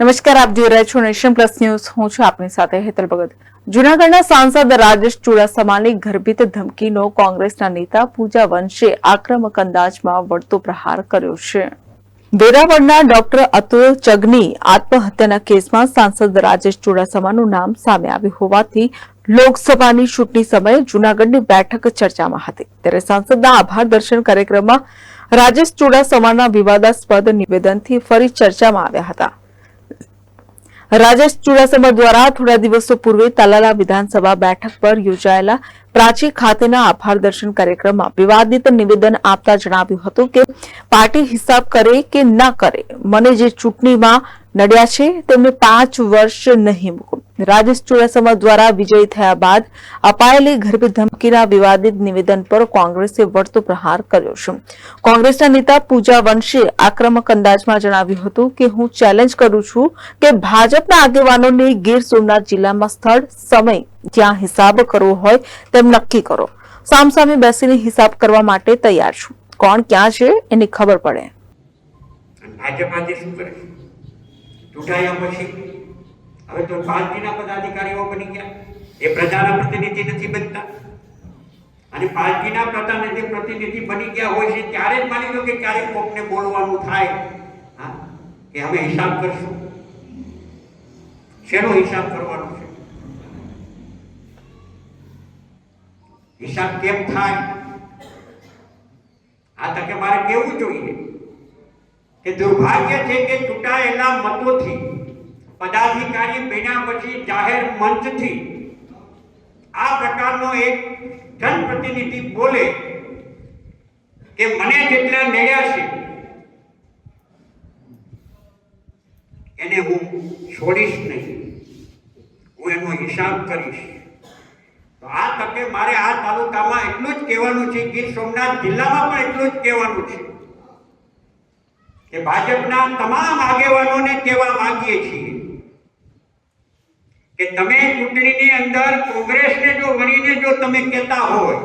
નમસ્કાર, આપ જોઈ રહ્યા છો નેશન પ્લસ ન્યૂઝ. હું છું આપની સાથે હેતલ ભગત. જૂનાગઢના સાંસદ રાજેશ ચુડાસમાની ગર્ભિત ધમકીનો કોંગ્રેસના નેતા પૂજા વંશે આક્રમક અંદાજમાં વળતો પ્રહાર કર્યો છે. વેરાવળના ડોક્ટર અતુલ ચગની આત્મહત્યાના કેસમાં સાંસદ રાજેશ ચુડાસમાનું નામ સામે આવ્યું હોવાથી લોકસભાની ચૂંટણી સમયે જૂનાગઢની બેઠક ચર્ચામાં હતી. ત્યારે સાંસદના આભાર દર્શન કાર્યક્રમમાં રાજેશ ચુડાસમાના વિવાદાસ્પદ નિવેદનથી ફરી ચર્ચામાં આવ્યા હતા. રાજેશ ચુડાસમા દ્વારા થોડા દિવસો પૂર્વે તાલાલા વિધાનસભા બેઠક પર યોજાયેલા પ્રાચી ખાતેના આભાર દર્શન કાર્યક્રમમાં વિવાદિત નિવેદન આપતા જણાવ્યું હતું કે પાર્ટી હિસાબ કરે કે ના કરે? મને જે ચૂંટણીમાં નડ્યા છે, તેમને પાંચ વર્ષ નહીં મૂકું. રાજેશ ચુડાસમા દ્વારા વિજયી થયા બાદ અપાયેલી ગર્ભ ધમકીના વિવાદિત નિવેદન પર કોંગ્રેસે વળતો પ્રહાર કર્યો છે. કોંગ્રેસના નેતા પૂજા વંશે આક્રમક અંદાજમાં જણાવ્યું હતું કે, હું ચેલેન્જ કરું છું કે ભાજપના આગેવાનોને ગીર સોમનાથ જિલ્લામાં સ્થળ, સમય, જ્યાં હિસાબ કરવો હોય તેમ નક્કી કરો. સામસામે બેસીને હિસાબ કરવા માટે તૈયાર છું. કોણ ક્યાં છે એની ખબર પડે. ભાજપ આજે શું કરે? ચૂંટાયા પછી હવે તો પાર્ટીના પદાધિકારીઓ બની ગયા. એ પ્રજાના પ્રતિનિધિ નથી બનતા. અને પાર્ટીના પ્રતિનિધિ પ્રતિનિધિ બની ગયા હોય છે, ત્યારે જ માની લો કે ક્યારેક કોકને બોલવાનું થાય. હા? કે અમે હિસાબ કરશું. શેનો હિસાબ કરવાનો છે? હિસાબ કેમ થાય? આ તકે મારે કેવું જોઈએ? કે દુર્ભાગ્ય છે કે ચૂંટાયેલા મતોથી પદાધિકારી બન્યા પછી જાહેર મંચથી આ પ્રકારનો એક જનપ્રતિનિધિ બોલે કે મને જેટલા નડ્યા છે, એને હું છોડીશ નહીં. હું એનો હિસાબ કરીશ. તો આ તકે મારે આ તાલુકામાં એટલું જ કહેવાનું છે, ગીર સોમનાથ જિલ્લામાં પણ એટલું જ કહેવાનું છે, કે ભાજપના તમામ આગેવાનોને કહેવા માંગીએ છીએ. કે તમે ચૂંટણીની અંદર કોંગ્રેસને જો વણીને જો તમે કહેતા હોય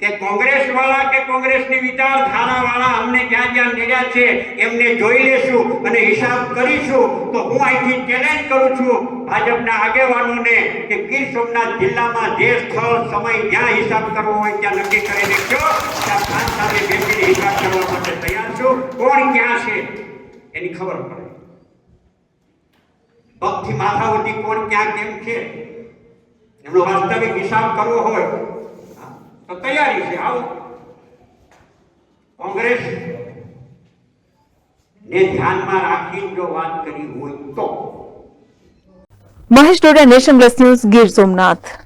કે કોંગ્રેસ વાળા કે કોંગ્રેસની વિચારધારા વાળા અમને જ્યાં જ્યાં નડ્યા છે, એમને જોઈ લેશું અને હિસાબ કરીશું, તો હું અહીંથી ચેલેન્જ કરું છું ભાજપના આગેવાનોને કે ગીર સોમનાથ જિલ્લામાં જે સ્થળ, સમય જ્યાં હિસાબ કરવો હોય ત્યાં નક્કી કરીને કયો ત્યાં ખાન સાથે બેસીને હિસાબ કરવા માટે તૈયાર છું. કોણ ક્યાં છે, એની ખબર પડે. પગથી માથા કોણ ક્યાં કેમ છે? એમનો વાસ્તવિક હિસાબ કરવો હોય તો તૈયારી છે, આવો. કોંગ્રેસ ને ધ્યાનમાં રાખીને જો વાત કરી હોય તો. Mahesh Doda nation plus news Gir Somnath.